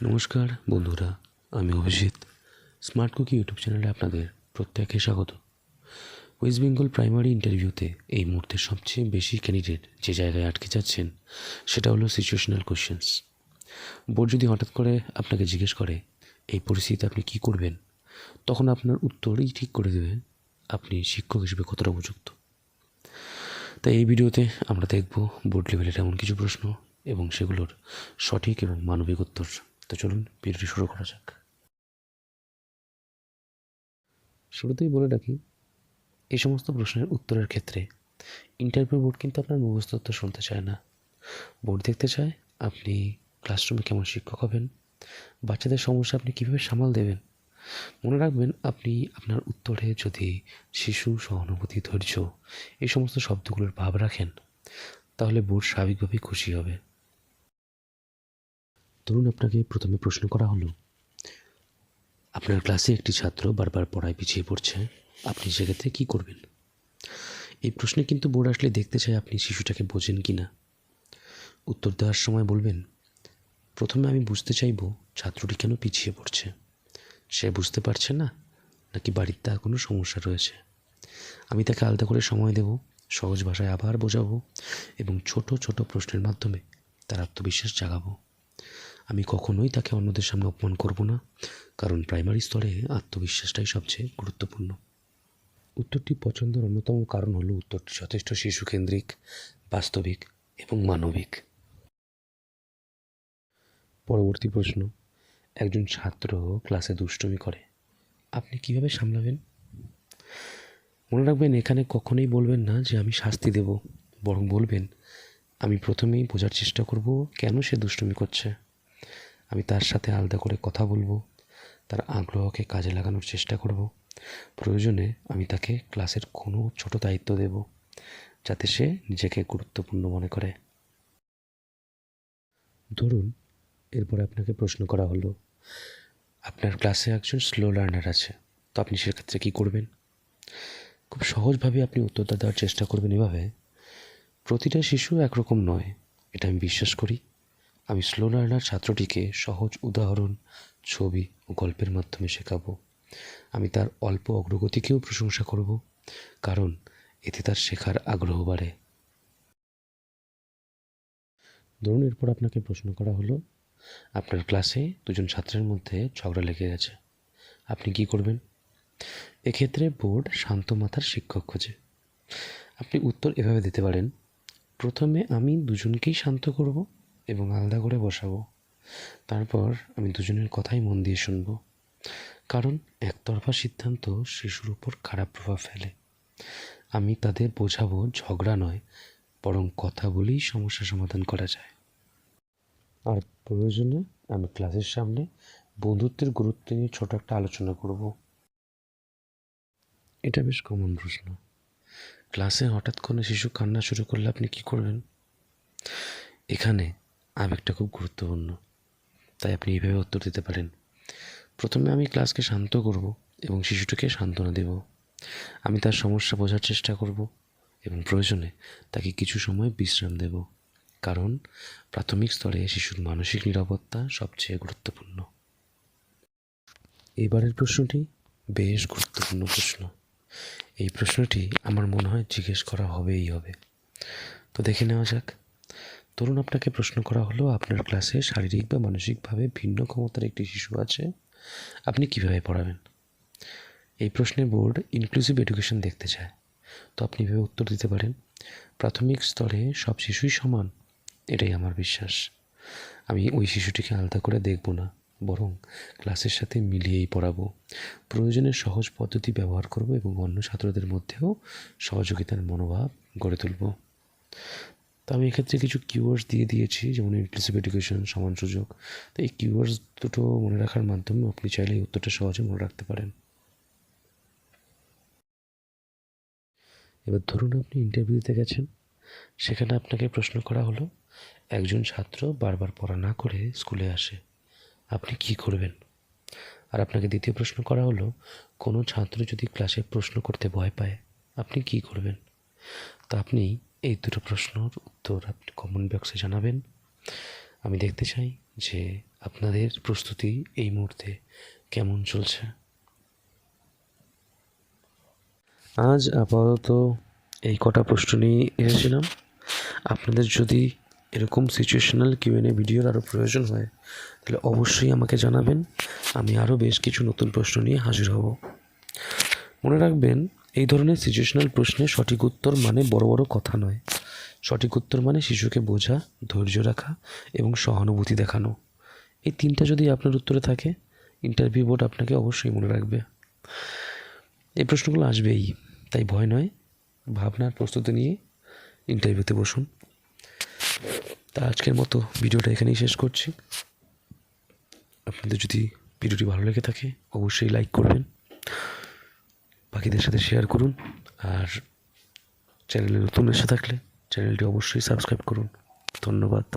নমস্কার, বন্ধুরা, আমি অভিজিৎ। স্মার্ট কুকি ইউটিউব চ্যানেলে আপনাদের প্রত্যেককে স্বাগত। ওয়েস্ট বেঙ্গল প্রাইমারি ইন্টারভিউতে এই মুহূর্তে সবচেয়ে বেশি ক্যান্ডিডেট যে জায়গায় আটকে যাচ্ছেন, সেটা হলো সিচুয়েশনাল কোশ্চেন্স বোর্ড যদি হঠাৎ করে আপনাকে জিজ্ঞেস করে, এই পরিস্থিতিতে আপনি কী করবেন? তখন আপনার উত্তরই ঠিক করে দেবে আপনি শিক্ষক হিসেবে কতটা উপযুক্ত? তাই এই ভিডিওতে আমরা দেখব বোর্ড লেভেলের এমন কিছু প্রশ্ন এবং সেগুলোর সঠিক এবং মানবিক উত্তর। তো চলুন ভিডিওটি শুরু করা যাক। শুরুতেই বলে রাখি এই সমস্ত প্রশ্নের উত্তরের ক্ষেত্রে ইন্টারভিউ বোর্ড কিন্তু আপনার মুখস্থ উত্তর শুনতে চায় না। বোর্ড দেখতে চায় আপনি ক্লাসরুমে কেমন শিক্ষক হবেন, বাচ্চাদের সমস্যা আপনি কীভাবে সামাল দেবেন। মনে রাখবেন আপনি আপনার উত্তরে যদি শিশু সহানুভূতি, ধৈর্য এই সমস্ত শব্দগুলোর ভাব রাখেন, তাহলে বোর্ড স্বাভাবিকভাবেই খুশি হবে। ধরুন আপনাকে প্রথমে প্রশ্ন করা হলো, আপনার ক্লাসে একটি ছাত্র বারবার পড়ায় পিছিয়ে পড়ছে, আপনি সেক্ষেত্রে কী করবেন? এই প্রশ্নে কিন্তু বোর্ড আসলে দেখতে চায় আপনি শিশুটাকে বোঝেন কি না। উত্তর দেওয়ার সময় বলবেন, প্রথমে আমি বুঝতে চাইব ছাত্রটি কেন পিছিয়ে পড়ছে। সে বুঝতে পারছে না, নাকি বাড়ির তার কোনো সমস্যা রয়েছে। আমি তাকে আলাদা করে সময় দেব, সহজ ভাষায় আবার বোঝাবো এবং ছোট ছোট প্রশ্নের মাধ্যমে তার আত্মবিশ্বাস জাগাবো। আমি কখনোই তাকে অন্যদের সামনে অপমান করব না, কারণ প্রাইমারি স্তরে আত্মবিশ্বাসটাই সবচেয়ে গুরুত্বপূর্ণ। উত্তরটি পছন্দের অন্যতম কারণ হলো উত্তরটি যথেষ্ট শিশুকেন্দ্রিক, বাস্তবিক এবং মানবিক। পরবর্তী প্রশ্ন, একজন ছাত্র ক্লাসে দুষ্টুমি করে, আপনি কীভাবে সামলাবেন? মনে রাখবেন, এখানে কখনোই বলবেন না যে আমি শাস্তি দেব, বরং বলবেন, আমি প্রথমেই বোঝার চেষ্টা করব কেন সে দুষ্টুমি করছে। আমি তার সাথে আলাদা করে কথা বলব, তার আগ্রহকে কাজে লাগানোর চেষ্টা করব। প্রয়োজনে আমি তাকে ক্লাসের কোনো ছোট দায়িত্ব দেব, যাতে সে নিজেকে গুরুত্বপূর্ণ মনে করে। ধরুন, এরপরে আপনাকে প্রশ্ন করা হলো, আপনার ক্লাসে একজন স্লো লার্নার আছে, তো আপনি সেক্ষেত্রে কী করবেন? খুব সহজভাবে আপনি উত্তরটা দেওয়ার চেষ্টা করবেন এভাবে, প্রতিটা শিশু একরকম নয়, এটা আমি বিশ্বাস করি। আমি স্লো লার্নার ছাত্রটিকে সহজ উদাহরণ, ছবি ও গল্পের মাধ্যমে শেখাবো। আমি তার অল্প অগ্রগতিকেও প্রশংসা করব, কারণ এতে তার শেখার আগ্রহ বাড়ে। ধরুন, এরপর আপনাকে প্রশ্ন করা হলো, আপনার ক্লাসে দুজন ছাত্রের মধ্যে ঝগড়া লেগে গেছে। আপনি কি করবেন? এক্ষেত্রে বোর্ড শান্ত মাথার শিক্ষক খোঁজে। আপনি উত্তর এভাবে দিতে পারেন, প্রথমে আমি দুজনকেই শান্ত করব এবং আলাদা করে বসাবো। তারপর আমি দুজনের কথাই মন দিয়ে শুনব। কারণ একতরফা সিদ্ধান্ত শিশুর উপর খারাপ প্রভাব ফেলে। আমি তাদের বোঝাবো ঝগড়া নয়, বরং কথা বলেই সমস্যা সমাধান করা যায়। আর প্রয়োজনে আমি ক্লাসের সামনে বন্ধুত্বের গুরুত্ব নিয়ে ছোট একটা আলোচনা করব। এটা বেশ কমন প্রশ্ন। ক্লাসে হঠাৎ কোনো শিশু কান্না শুরু করলে আপনি কি করবেন? এখানে আবেগটা খুব গুরুত্বপূর্ণ। তাই আপনি এইভাবে উত্তর দিতে পারেন। প্রথমে আমি ক্লাসকে শান্ত করব এবং শিশুটিকে সান্ত্বনা দেব। আমি তার সমস্যা বোঝার চেষ্টা করব এবং প্রয়োজনে তাকে কিছু সময় বিশ্রাম দেব। কারণ প্রাথমিক স্তরে শিশুর মানসিক নিরাপত্তা সবচেয়ে গুরুত্বপূর্ণ। এবারের প্রশ্নটি বেশ গুরুত্বপূর্ণ প্রশ্ন। এই প্রশ্নটি আমার মনে হয় জিজ্ঞেস করা হবেই হবে। তো দেখে নেওয়া যাক। ধরুন আপনাকে প্রশ্ন করা হলো, আপনার ক্লাসে শারীরিক বা মানসিকভাবে ভিন্ন ক্ষমতার একটি শিশু আছে, আপনি কীভাবে পড়াবেন? এই প্রশ্নে বোর্ড ইনক্লুসিভ এডুকেশন দেখতে চায়। তো আপনি এভাবে উত্তর দিতে পারেন, প্রাথমিক স্তরে সব শিশুই সমান, এটাই আমার বিশ্বাস। আমি ওই শিশুটিকে আলাদা করে দেখব না, বরং ক্লাসের সাথে মিলিয়েই পড়াবো। প্রয়োজনে সহজ পদ্ধতি ব্যবহার করব এবং অন্য ছাত্রদের মধ্যেও সহযোগিতার মনোভাব গড়ে তুলব। তো আমি এক্ষেত্রে কিছু কিওয়ার্ডস দিয়ে দিয়েছি, যেমন ইনক্লুসিভ এডুকেশন সমান সুযোগ। তো এই কিওয়ার্ডস দুটো মনে রাখার মাধ্যমে আপনি চাইলে উত্তরটা সহজে মনে রাখতে পারেন। এবার ধরুন আপনি ইন্টারভিউ দিতে গেছেন। সেখানে আপনাকে প্রশ্ন করা হলো, একজন ছাত্র বারবার পড়া না করে স্কুলে আসে, আপনি কি করবেন? আর আপনাকে দ্বিতীয় প্রশ্ন করা হলো, কোনো ছাত্র যদি ক্লাসে প্রশ্ন করতে ভয় পায়, আপনি কি করবেন? তা আপনি এই দুটো প্রশ্নর উত্তর আপনি কমেন্ট বক্সে জানাবেন। আমি দেখতে চাই যে আপনাদের প্রস্তুতি এই মুহূর্তে কেমন চলছে। আজ আপাতত এই কটা প্রশ্ন নিয়ে এসেছিলাম। আপনাদের যদি এরকম সিচুয়েশনাল কিউএনএ ভিডিওর আরও প্রয়োজন হয়, তাহলে অবশ্যই আমাকে জানাবেন। আমি আরও বেশ কিছু নতুন প্রশ্ন নিয়ে হাজির হব। মনে রাখবেন এই ধরনের সিচুয়েশনাল প্রশ্নে সঠিক উত্তর মানে বড় বড় কথা নয়। সঠিক উত্তর মানে শিশুকে বোঝা, ধৈর্য রাখা এবং সহানুভূতি দেখানো। এই তিনটা যদি আপনার উত্তরে থাকে ইন্টারভিউ বোর্ড আপনাকে অবশ্যই মনে রাখবে। এই প্রশ্নগুলো আসবেই, তাই ভয় নয়। ভাবনার প্রস্তুতি নিয়ে ইন্টারভিউতে বসুন। তা আজকের মতো ভিডিওটা এখানেই শেষ করছি। আপনাদের যদি ভিডিওটি ভালো লেগে থাকে, অবশ্যই লাইক করবেন। বাকিদের সাথে শেয়ার করুন আর চ্যানেলে নতুন এসে থাকলে চ্যানেলটি অবশ্যই সাবস্ক্রাইব করুন। ধন্যবাদ।